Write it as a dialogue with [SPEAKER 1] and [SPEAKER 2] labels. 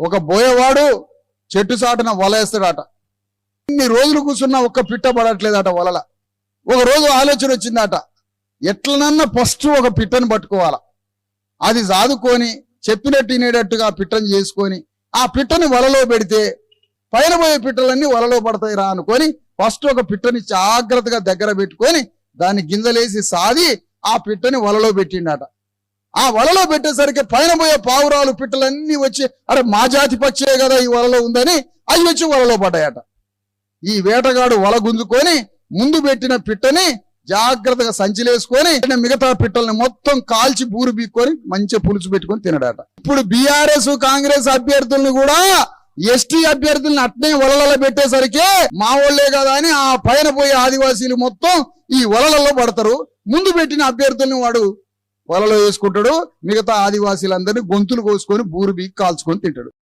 [SPEAKER 1] ఒక బోయవాడు చెట్టు చాటున వలేస్తాడట. ఇన్ని రోజులు కూర్చున్నా ఒక్క పిట్ట పడట్లేదట వలల. ఒక రోజు ఆలోచన వచ్చిందట ఎట్లనన్నా ఫస్ట్ ఒక పిట్టని పట్టుకోవాలా. అది సాదుకొని చెప్పినట్టు వినేటట్టుగా పిట్టను పిట్టని చేసుకొని ఆ పిట్టని వలలో పెడితే పైన పోయే పిట్టలన్నీ వలలో పడతాయి రా అనుకొని ఫస్ట్ ఒక పిట్టని జాగ్రత్తగా దగ్గర పెట్టుకొని దాన్ని గింజలేసి సాది ఆ పిట్టని వలలో పెట్టిండట. ఆ వలలో పెట్టేసరికి పైన పోయే పావురాలు పిట్టలన్నీ వచ్చి అరే మా జాతి పక్షే కదా ఈ వలలో ఉందని అవి వచ్చి వలలో పడ్డాయట. ఈ వేటగాడు వల గుంజుకొని ముందు పెట్టిన పిట్టని జాగ్రత్తగా సంచిలేసుకొని మిగతా పిట్టల్ని మొత్తం కాల్చి బూరు బీక్కొని మంచిగా పులుసు పెట్టుకొని తినడాట. ఇప్పుడు బీఆర్ఎస్ కాంగ్రెస్ అభ్యర్థుల్ని కూడా ఎస్టీ అభ్యర్థుల్ని అట్నే వలలలో పెట్టేసరికి మా వాళ్ళే కదా అని ఆ పైన పోయే ఆదివాసీలు మొత్తం ఈ వలలలో పడతారు. ముందు పెట్టిన అభ్యర్థుల్ని వాడు వలలో వేసుకుంటాడు. మిగతా ఆదివాసీలందరినీ గొంతులు కోసుకొని బూరు బీకి కాల్చుకొని తింటాడు.